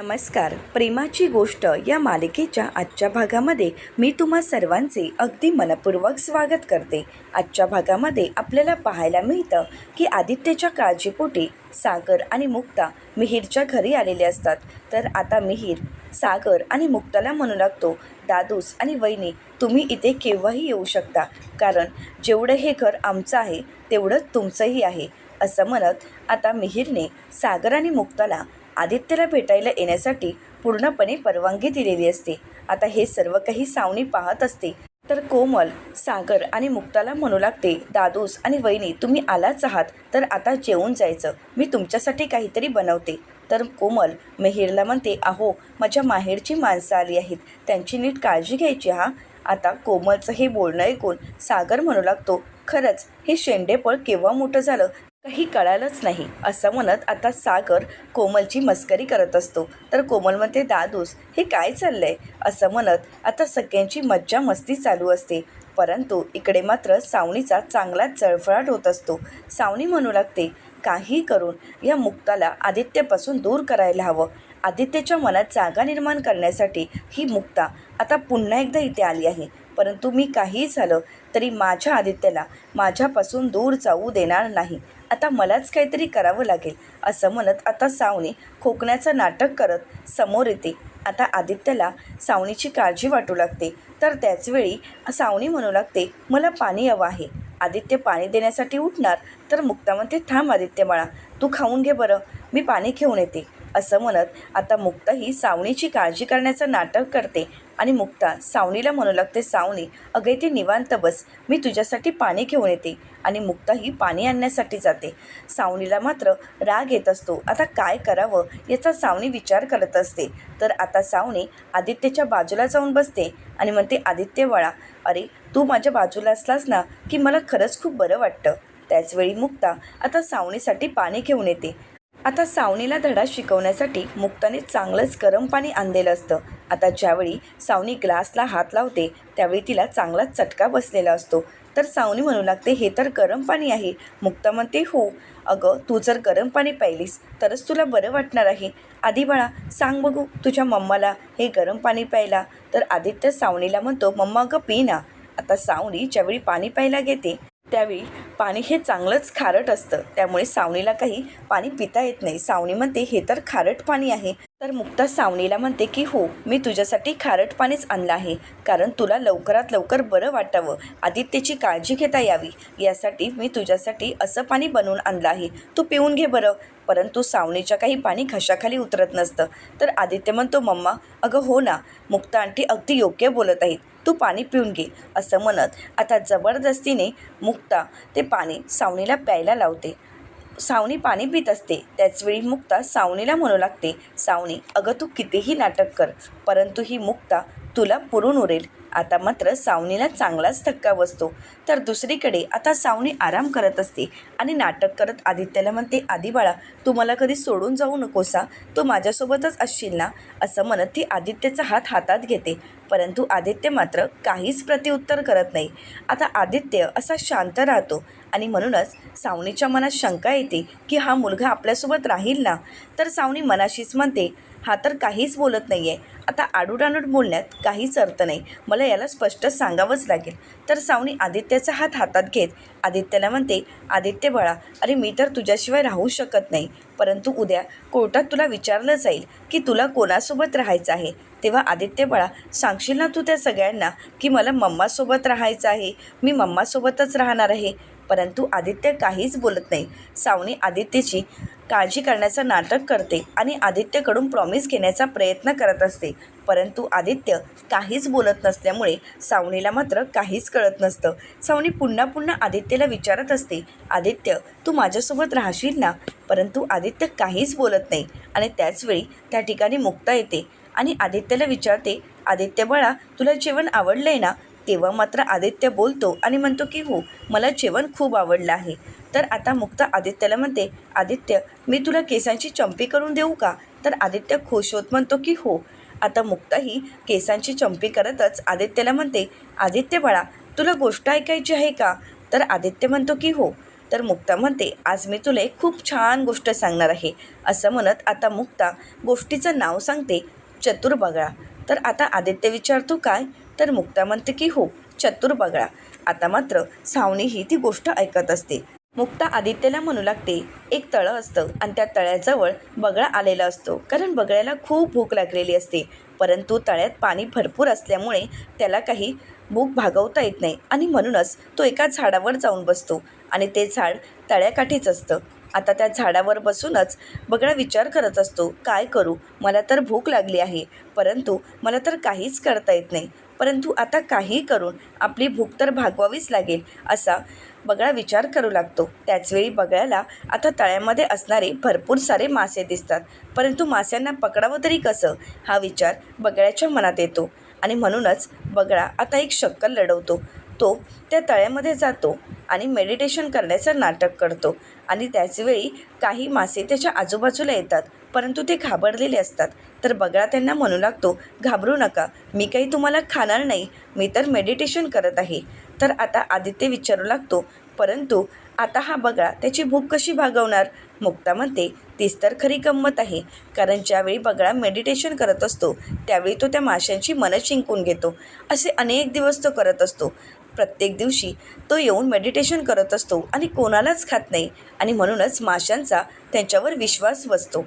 नमस्कार. प्रेमाची गोष्ट या मालिकेच्या आजच्या भागामध्ये मी तुम्हा सर्वांचे अगदी मनपूर्वक स्वागत करते. आजच्या भागामध्ये आपल्याला पाहायला मिळतं की आदित्यच्या काळजीपोटी सागर आणि मुक्ता मिहीरच्या घरी आलेले असतात. तर आता मिहीर सागर आणि मुक्ताला म्हणू लागतो दादूस आणि वहिनी तुम्ही इथे केव्हाही येऊ शकता. कारण जेवढं हे घर आमचं आहे तेवढं तुमचंही आहे. असं म्हणत आता मिहीरने सागर आणि मुक्ताला आदित्यला भेटायला येण्यासाठी पूर्णपणे परवानगी दिलेली असते. आता हे सर्व काही सावणी पाहत असते. तर कोमल सागर आणि मुक्ताला म्हणू लागते दादूस आणि वहिनी तुम्ही आलाच आहात तर आता जेवून जायचं. मी तुमच्यासाठी काहीतरी बनवते. तर कोमल मेहेरला म्हणते अहो माझ्या माहेरची माणसं आली आहेत. त्यांची नीट काळजी घ्यायची हा? आता कोमलचं हे बोलणं ऐकून सागर म्हणू लागतो खरंच हे शेंडेपळ केव्हा मोठं झालं? काही कळालंच नाही. असं म्हणत आता सागर कोमलची मस्करी करत असतो. तर कोमल म्हणते दादूस हे काय चाललंय? असं म्हणत आता सगळ्यांची मज्जा मस्ती चालू असते. परंतु इकडे मात्र सावणीचा चांगलाच चळफळाट होत असतो. सावणी म्हणू लागते काही करून या मुक्ताला आदित्यपासून दूर करायला हवं. आदित्यच्या मनात जागा निर्माण करण्यासाठी ही मुक्ता आता पुन्हा एकदा इथे आली आहे. परंतु मी काहीही झालं तरी माझ्या आदित्यला माझ्यापासून दूर जाऊ देणार नाही. आता मलाच काहीतरी करावं लागेल असं म्हणत आता सावनी खोकण्याचं नाटक करत समोर येते. आता आदित्यला सावणीची काळजी वाटू लागते. तर त्याचवेळी सावणी म्हणू लागते मला पाणी हवं आहे. आदित्य पाणी देण्यासाठी उठणार तर मुक्ता म्हणते थांब आदित्य बाळा तू खाऊन घे बरं मी पाणी घेऊन येते. असं म्हणत आता मुक्ता ही काळजी करण्याचं नाटक करते. आणि मुक्ता सावनीला म्हणू लागते सावनी अगं ती निवांत बस मी तुझ्यासाठी पाणी घेऊन येते. आणि मुक्ता ही पाणी आणण्यासाठी जाते. सावनीला मात्र राग येत असतो. आता काय करावं याचा सावनी विचार करत असते. तर आता सावनी आदित्यच्या बाजूला जाऊन बसते आणि म्हणते आदित्य वळा अरे तू माझ्या बाजूला असलास ना की मला खरंच खूप बरं वाटतं. त्याचवेळी मुक्ता आता सावनीसाठी पाणी घेऊन येते. आता सावनीला धडा शिकवण्यासाठी मुक्ताने चांगलंच गरम पाणी आणलेलं असतं. आता ज्यावेळी सावनी ग्लासला हात लावते त्यावेळी तिला चांगलाच चटका बसलेला असतो. तर सावनी म्हणू लागते हे तर गरम पाणी आहे. मुक्ता म्हणते हो अगं तू जर गरम पाणी प्यायलीस तरच तुला बरं वाटणार आहे. आधी बाळा सांग बघू तुझ्या मम्माला हे गरम पाणी प्यायला. तर आदित्य सावनीला म्हणतो मम्मा अगं पी ना. आता सावनी ज्यावेळी पाणी प्यायला घेते त्यावेळी पाणी हे चांगलंच खारट असतं. त्यामुळे सावणीला काही पाणी पिता येत नाही. सावणीमध्ये म्हणते हे तर खारट पाणी आहे. तर मुक्ता सावनीला म्हणते की हो मी तुझ्यासाठी खारट पाणीच आणलं आहे. कारण तुला लवकरात लवकर बरं वाटावं. आदित्यची काळजी घेता यावी. यासाठी मी तुझ्यासाठी असं पाणी बनवून आणलं आहे. तू पिऊन घे बरं. परंतु सावनीच्या काही पाणी घशाखाली उतरत नसतं. तर आदित्य म्हणतो मम्मा अगं हो ना. मुक्ता आंटी अगदी योग्य बोलत आहेत. तू पाणी पिऊन घे. असं म्हणत आता जबरदस्तीने मुक्ता ते पाणी सावनीला प्यायला लावते. सावनी पाणी पित असते. त्याचवेळी मुक्ता सावनीला म्हणू लागते सावनी अगं तू कितीही नाटक कर परंतु ही मुक्ता तुला पुरून उरेल. आता मात्र सावनीला चांगलाच धक्का बसतो. तर दुसरीकडे आता सावनी आराम करत असते आणि नाटक करत आदित्याला म्हणते आधी बाळा तू मला कधी सोडून जाऊ नकोसा. तू माझ्यासोबतच असशील ना? असं म्हणत ती आदित्यचा हात हातात घेते. परंतु आदित्य मात्र काहीच प्रतिउत्तर करत नाही. आता आदित्य असा शांत राहतो आणि म्हणूनच सावनीच्या मनात शंका येते की हा मुलगा आपल्यासोबत राहील ना? तर सावनी मनाशीच म्हणते हा तर काहीच बोलत नाही आहे आता आडूडानूड बोलण्यात काहीच अर्थ नाही. मला याला स्पष्ट सांगावंच लागेल. तर सावनी आदित्याचा हात हातात घेत आदित्यला म्हणते आदित्य बाळा अरे मी तर तुझ्याशिवाय राहू शकत नाही. परंतु उद्या कोर्टात तुला विचारलं जाईल की तुला कोणासोबत राहायचं आहे? तेव्हा आदित्य बाळा सांगशील ना तू त्या सगळ्यांना की मला मम्मासोबत राहायचं आहे? मी मम्मासोबतच राहणार आहे. परंतु आदित्य काहीच बोलत नाही. सावनी आदित्यची काळजी करण्याचं नाटक करते आणि आदित्यकडून प्रॉमिस घेण्याचा प्रयत्न करत असते. परंतु आदित्य काहीच बोलत नसल्यामुळे सावनीला मात्र काहीच कळत नसतं. सावनी पुन्हा पुन्हा आदित्यला विचारत असते आदित्य तू माझ्यासोबत राहशील ना? परंतु आदित्य काहीच बोलत नाही आणि त्याचवेळी त्या ठिकाणी मुक्ता येते. आणि आदित्यला विचारते आदित्य बाळा तुला जेवण आवडलं आहे ना? तेव्हा मात्र आदित्य बोलतो आणि म्हणतो की हो मला जेवण खूप आवडलं आहे. तर आता मुक्ता आदित्यला म्हणते आदित्य मी तुला केसांची चंपी करून देऊ का? तर आदित्य खुश होत म्हणतो की हो. आता मुक्ता ही केसांची चंपी करतच आदित्यला म्हणते आदित्य बाळा तुला गोष्ट ऐकायची आहे का? तर आदित्य म्हणतो की हो. तर मुक्ता म्हणते आज मी तुला एक खूप छान गोष्ट सांगणार आहे. असं म्हणत आता मुक्ता गोष्टीचं नाव सांगते चतुर बगळा. तर आता आदित्य विचारतो काय? तर मुक्ता म्हणते की हो चतुर बगळा. आता मात्र सावनी ही ती गोष्ट ऐकत असते. मुक्ता आदित्यला म्हणू लागते एक तळं असतं आणि त्या तळ्याजवळ बगळा आलेला असतो. कारण बगळ्याला खूप भूक लागलेली असते. परंतु तळ्यात पाणी भरपूर असल्यामुळे त्याला काही भूक भागवता येत नाही. आणि म्हणूनच तो एका झाडावर जाऊन बसतो. आणि ते झाड तळ्याकाठीच असतं. आता त्या झाडावर बसूनच बगळा विचार करत असतो काय करू? मला तर भूक लागली आहे. परंतु मला तर काहीच करता येत नाही. परंतु आता काही करून आपली भूक तर भागवावीच लागेल असा बगळा विचार करू लागतो. त्याचवेळी बगळ्याला आता तळ्यामध्ये असणारे भरपूर सारे मासे दिसतात. परंतु माशांना पकडावं तरी कसं? हा विचार बगळ्याच्या मनात येतो. आणि म्हणूनच बगळा आता एक शक्कल लढवतो. तो त्या तळ्यामध्ये जातो आणि मेडिटेशन करण्याचं नाटक करतो. आणि त्याचवेळी काही मासे त्याच्या आजूबाजूला येतात परंतु ते घाबरलेले असतात. तर बगळा त्यांना म्हणू लागतो घाबरू नका मी काही तुम्हाला खाणार नाही मी तर मेडिटेशन करत आहे. तर आता आदित्य विचारू लागतो परंतु आता हा बगळा त्याची भूक कशी भागवणार? मुक्ता म्हणते तीच तर खरी गंमत आहे कारण ज्यावेळी बगळा मेडिटेशन करत असतो त्यावेळी तो त्या माशांची मनं शिंकून घेतो. असे अनेक दिवस तो करत असतो. प्रत्येक दिवशी तो येऊन मेडिटेशन करत असतो आणि कोणालाच खात नाही. आणि म्हणूनच माशांचा त्यांच्यावर विश्वास बसतो.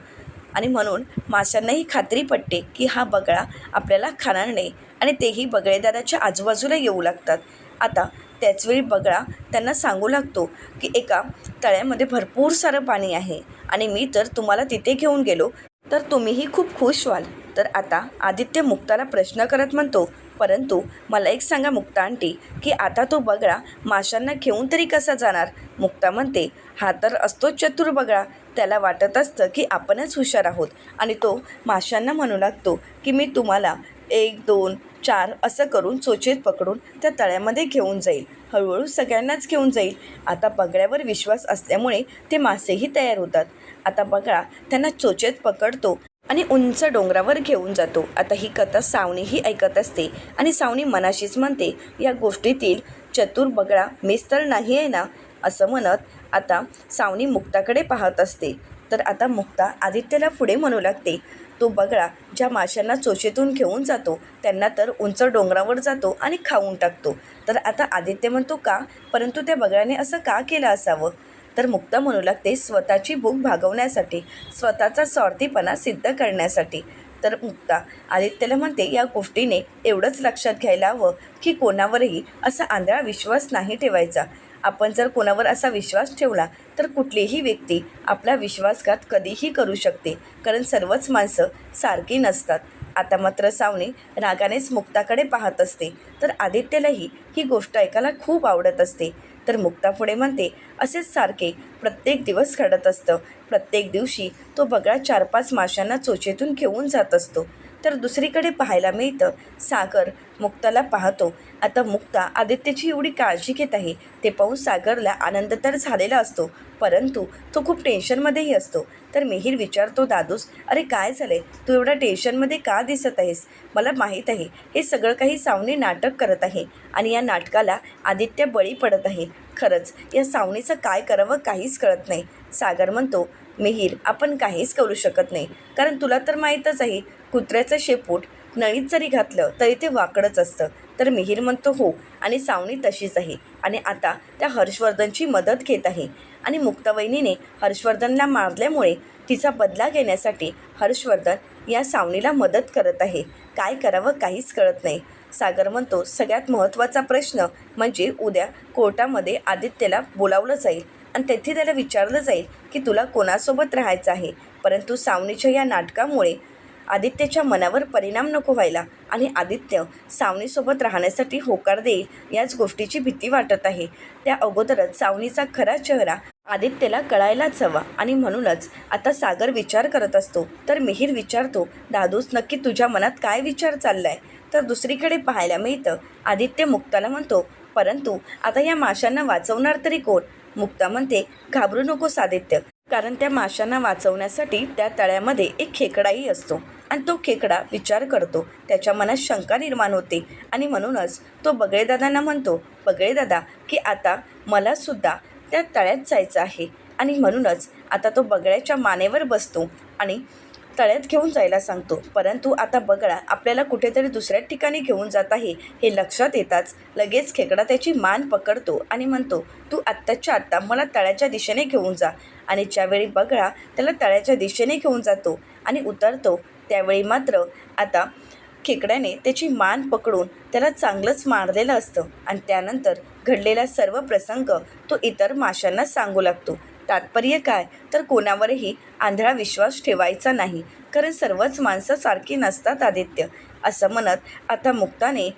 आणि म्हणून माशांनाही खात्री पटते की हा बगळा आपल्याला खाणार नाही आणि तेही बगळेदाराच्या आजूबाजूला येऊ लागतात. आता त्याचवेळी बगळा त्यांना सांगू लागतो की एका तळ्यामध्ये भरपूर सारं पाणी आहे आणि मी तर तुम्हाला तिथे घेऊन गेलो. तर तुम्हीही खूप खुश व्हाल. तर आता आदित्य मुक्ताला प्रश्न करत म्हणतो परंतु मला एक सांगा मुक्ता आंटी की आता तो बगळा माशांना घेऊन तरी कसा जाणार? मुक्ता म्हणते हा तर असतो चतुर बगळा. त्याला वाटत असतं की आपणच हुशार आहोत आणि तो माशांना म्हणू लागतो की मी तुम्हाला एक दोन चार असं करून चोचेत पकडून त्या तळ्यामध्ये घेऊन जाईल. हळूहळू सगळ्यांनाच घेऊन जाईल. आता बगळ्यावर विश्वास असल्यामुळे ते मासेही तयार होतात. आता बगळा त्यांना चोचेत पकडतो आणि उंच डोंगरावर घेऊन जातो. आता ही कथा सावणीही ऐकत असते आणि सावणी मनाशीच म्हणते या गोष्टीतील चतुर बगळा मीच तर नाही आहे ना? असं म्हणत आता सावणी मुक्ताकडे पाहत असते. तर आता मुक्ता आदित्यला पुढे म्हणू लागते तो बगळा ज्या माशांना चोचेतून घेऊन जातो त्यांना तर उंच डोंगरावर जातो आणि खाऊन टाकतो. तर आता आदित्य म्हणतो का? परंतु त्या बगळ्याने असं का केलं असावं? तर मुक्ता म्हणू लागते स्वतःची भूक भागवण्यासाठी स्वतःचा स्वार्थीपणा सिद्ध करण्यासाठी. तर मुक्ता आदित्यला म्हणते या गोष्टीने एवढंच लक्षात घ्यायला हवं की कोणावरही असा आंधळा विश्वास नाही ठेवायचा. आपण जर कोणावर असा विश्वास ठेवला तर कुठलीही व्यक्ती आपला विश्वासघात कधीही करू शकते कारण सर्वच माणसं सारखी नसतात. आता मात्र सावनी रागानेच मुक्ताकडे पाहत असते. तर आदित्यलाही ही गोष्ट ऐकायला खूप आवडत असते. तर मुक्ता पुढे म्हणते असेच सारखे प्रत्येक दिवस घडत असतं. प्रत्येक दिवशी तो बगळा चार पाच माशांना चोचेतून घेऊन जात असतो. तर दुसरीकडे पाहायला मिळतं. सागर मुक्ताला पाहतो. आता मुक्ता आदित्यची एवढी काळजी घेत आहे. ते पाहून सागरला आनंद तर झालेला असतो परंतु तो खूप टेन्शनमध्येही असतो. तर मिहीर विचारतो दादूस अरे काय झाले तू एवढ्या टेन्शनमध्ये का दिसत आहेस? मला माहीत आहे हे सगळं काही सावनी नाटक करत आहे आणि या नाटकाला आदित्य बळी पडत आहे. खरंच या सावनीचं काय करावं काहीच कळत नाही. सागर म्हणतो मिहीर आपण काहीच करू शकत नाही. कारण तुला तर माहीतच आहे कुत्र्याचं शेपूट नळीत जरी घातलं तरी ते वाकडंच असतं. तर मिहीर म्हणतो हो. आणि सावणी तशीच आहे. आणि आता त्या हर्षवर्धनची मदत घेत आहे. आणि मुक्तावहिनीने हर्षवर्धनला मारल्यामुळे तिचा बदला घेण्यासाठी हर्षवर्धन या सावणीला मदत करत आहे. काय करावं काहीच कळत नाही. सागर म्हणतो सगळ्यात महत्त्वाचा प्रश्न म्हणजे उद्या कोर्टामध्ये आदित्यला बोलावलं जाईल आणि तेथे त्याला विचारलं जाईल की तुला कोणासोबत राहायचं आहे. परंतु सावणीच्या या नाटकामुळे आदित्यच्या मनावर परिणाम नको व्हायला आणि आदित्य सावनीसोबत राहण्यासाठी होकार देईल याच गोष्टीची भीती वाटत आहे. त्या अगोदरच सावनीचा खरा चेहरा आदित्यला कळायलाच हवा आणि म्हणूनच आता सागर विचार करत असतो. तर मिहीर विचारतो दादूस नक्की तुझ्या मनात काय विचार चाललाय? तर दुसरीकडे पाहायला मिळतं आदित्य मुक्ताला म्हणतो परंतु आता या माशांना वाचवणार तरी कोण? मुक्ता म्हणते घाबरू नकोस आदित्य. कारण त्या माशांना वाचवण्यासाठी त्या तळ्यामध्ये एक खेकडाही असतो. आणि तो खेकडा विचार करतो. त्याच्या मनात शंका निर्माण होते. आणि म्हणूनच तो बगळेदादांना म्हणतो बगळेदादा की आता मलासुद्धा त्या तळ्यात जायचं आहे. आणि म्हणूनच आता तो बगळ्याच्या मानेवर बसतो. आणि तळ्यात घेऊन जायला सांगतो. परंतु आता बगळा आपल्याला कुठेतरी दुसऱ्या ठिकाणी घेऊन जात आहे हे लक्षात येताच लगेच खेकडा त्याची मान पकडतो आणि म्हणतो तू आत्ताच्या आत्ता मला तळ्याच्या दिशेने घेऊन जा. आणि ज्यावेळी बगळा त्याला तळ्याच्या दिशेने घेऊन जातो आणि उतरतो त्यावेळी मात्र आता खेकड्याने त्याची मान पकडून त्याला चांगलंच मारलेलं असतं. आणि त्यानंतर घडलेला सर्व प्रसंग तो इतर माशांना सांगू लागतो. तात्पर्य काय? तर कोणावरही आंधळा विश्वास ठेवायचा नाही. कारण सर्वच माणसं सारखी नसतात आदित्य. असं म्हणत आता मुक्ताने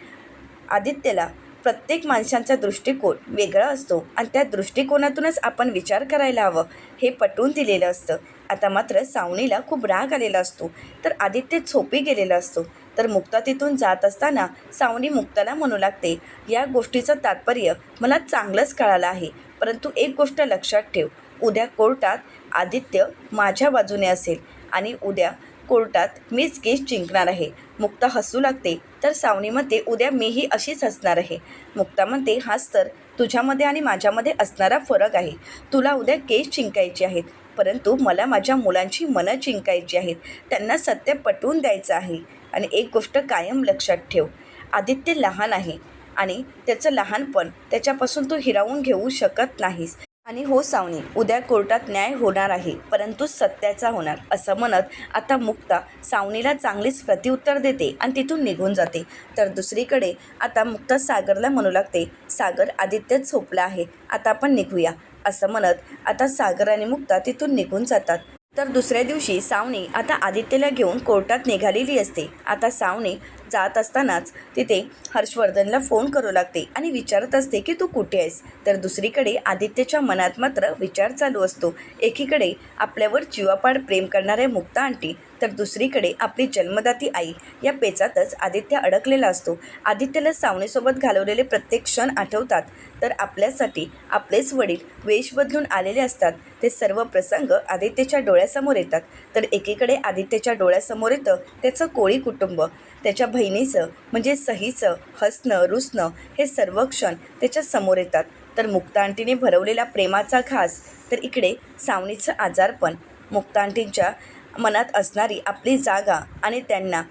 आदित्यला प्रत्येक माणसांचा दृष्टिकोन वेगळा असतो आणि त्या दृष्टिकोनातूनच आपण विचार करायला हवं हे पटवून दिलेलं असतं. आता मात्र सावणीला खूप राग आलेला असतो. तर आदित्य झोपी गेलेला असतो. तर मुक्ता तिथून जात असताना सावनी मुक्ताला म्हणू लागते या गोष्टीचं तात्पर्य मला चांगलंच कळालं आहे. परंतु एक गोष्ट लक्षात ठेव. उद्या कोर्टात आदित्य माझ्या बाजूने असेल आणि उद्या कोर्टात मीच केस जिंकणार आहे. मुक्ता हसू लागते तर सावनी म्हणते उद्या मीही अशीच हसणार आहे. मुक्ता म्हणते हाच तर तुझ्यामध्ये आणि माझ्यामध्ये असणारा फरक आहे. तुला उद्या केस जिंकायचे आहेत परंतु मला माझ्या मुलांची मनं जिंकायची आहेत. त्यांना सत्य पटवून द्यायचं आहे. आणि एक गोष्ट कायम लक्षात ठेव आदित्य लहान आहे आणि त्याचं लहानपण त्याच्यापासून तू हिरावून घेऊ शकत नाहीस. आणि हो सावनी उद्या कोर्टात न्याय होणार आहे परंतु सत्याचा होणार असं म्हणत आता मुक्ता सावनीला चांगलीच प्रत्युत्तर देते आणि तिथून निघून जाते. तर दुसरीकडे आता मुक्ता सागरला म्हणू लागते सागर आदित्य झोपला आहे आता आपण निघूया असं म्हणत आता सागर आणि मुक्ता तिथून निघून जातात. तर दुसऱ्या दिवशी सावनी आता आदित्यला घेऊन कोर्टात निघालेली असते. आता सावनी जात असतानाच तिथे हर्षवर्धनला फोन करू लागते आणि विचारत असते की तू कुठे आहेस? तर दुसरीकडे आदित्यच्या मनात मात्र विचार चालू असतो. एकीकडे आपल्यावर जीवापाड प्रेम करणाऱ्या मुक्ता आंटी तर दुसरीकडे आपली जन्मदाती आई या पेचातच आदित्य अडकलेला असतो. आदित्यला सावणीसोबत घालवलेले प्रत्येक क्षण आठवतात तर आपल्यासाठी आपलेच वडील वेश बदलून आलेले असतात. ते सर्व प्रसंग आदित्यच्या डोळ्यासमोर येतात. तर एकीकडे आदित्यच्या डोळ्यासमोर येतं त्याचं कोळी कुटुंब. त्याच्या बहिणीचं म्हणजे सहीचं हसणं रुसणं हे सर्व क्षण त्याच्यासमोर येतात. तर मुक्तांटीने भरवलेला प्रेमाचा घास. तर इकडे सावणीचं आजारपण. मुक्तांटींच्या मनात असणारी आपली जागा आणि त्यांना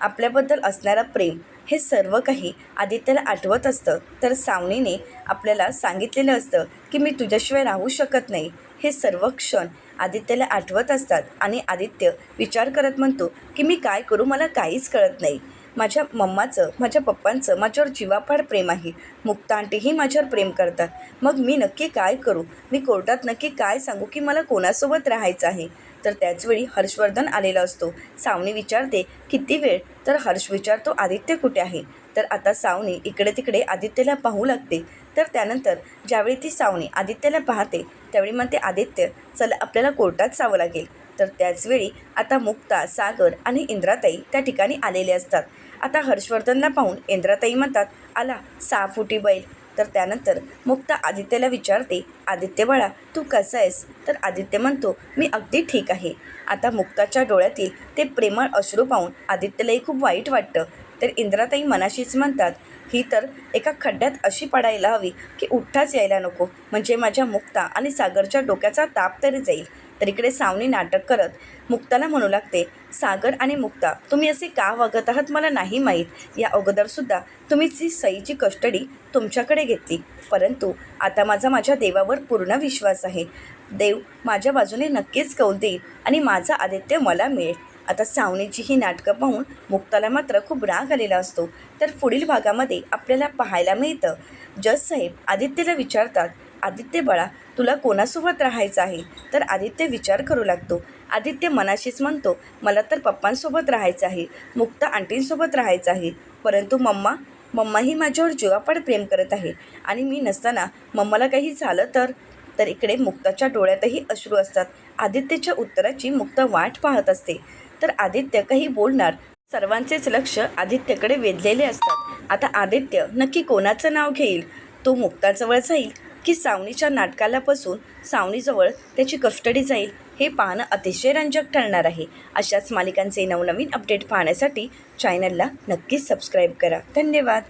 आपल्याबद्दल असणारा प्रेम हे सर्व काही आदित्यला आठवत असतं. तर सावनीने आपल्याला सांगितलेलं असतं की मी तुझ्याशिवाय राहू शकत नाही. हे सर्व क्षण आदित्यला आठवत असतात आणि आदित्य विचार करत म्हणतो की मी काय करू? मला काहीच कळत नाही. माझ्या मम्माचं माझ्या पप्पांचं माझ्यावर जीवापाड प्रेम आहे. मुक्ता आंटीही माझ्यावर प्रेम करतात. मग मी नक्की काय करू? मी कोर्टात नक्की काय सांगू की मला कोणासोबत राहायचं आहे? तर त्याचवेळी हर्षवर्धन आलेला असतो. सावनी विचारते किती वेळ तर हर्ष विचारतो आदित्य कुठे आहे तर आता सावनी इकडे तिकडे आदित्यला पाहू लागते. तर त्यानंतर ज्यावेळी ती सावनी आदित्यला पाहते त्यावेळी म्हणते आदित्य चला आपल्याला कोर्टात जावं लागेल तर त्याचवेळी आता मुक्ता सागर आणि इंद्राताई त्या ठिकाणी आलेले असतात. आता हर्षवर्धनला पाहून इंद्राताई म्हणतात आला सहा फुटी बैल. तर त्यानंतर मुक्ता आदित्यला विचारते आदित्य बाळा तू कसा आहेस? तर आदित्य म्हणतो मी अगदी ठीक आहे. आता मुक्ताच्या डोळ्यातील ते प्रेमळ अश्रू पाहून आदित्यलाही खूप वाईट वाटतं. तर इंद्राताई मनाशीच म्हणतात ही तर एका खड्ड्यात अशी पडायला हवी की उठ्ठाच यायला नको. म्हणजे माझ्या मुक्ता आणि सागरच्या डोक्याचा ताप तरी जाईल. तर इकडे सावनी नाटक करत मुक्ताला म्हणू लागते सागर आणि मुक्ता तुम्ही असे का वागत आहात मला नाही माहीत. या अगोदरसुद्धा तुम्ही जी सईची कस्टडी तुमच्याकडे घेतली परंतु आता माझा माझ्या देवावर पूर्ण विश्वास आहे. देव माझ्या बाजूने नक्कीच कौल देईल आणि माझा आदित्य मला मिळेल. आता सावनेची ही नाटकं पाहून मुक्ताला मात्र खूप राग आलेला असतो. तर पुढील भागामध्ये आपल्याला पाहायला मिळतं. जज साहेब आदित्यला विचारतात आदित्य बाळा तुला कोणासोबत राहायचं आहे? तर आदित्य विचार करू लागतो. आदित्य मनाशीच म्हणतो मला तर पप्पांसोबत राहायचं आहे. मुक्ता आंटींसोबत राहायचं आहे. परंतु मम्मा मम्माही माझ्यावर जीवापाड प्रेम करत आहे. आणि मी नसताना मम्माला काही झालं तर? तर इकडे मुक्ताच्या डोळ्यातही अश्रू असतात. आदित्यच्या उत्तराची मुक्ता वाट पाहत असते. तर आदित्य काही बोलणार. सर्वांचेच लक्ष आदित्यकडे वेधलेले असतात. आता आदित्य नक्की कोणाचं नाव घेईल? तो मुक्ताजवळ जाईल की सावनीच्या नाटकाला पासून सावनीजवळ त्याची कस्टडी जाईल? हे पाहणं अतिशय रंजक ठरणार आहे. अशाच मालिकांचे नवनवीन अपडेट पाहण्यासाठी चॅनलला नक्कीच सबस्क्राईब करा. धन्यवाद.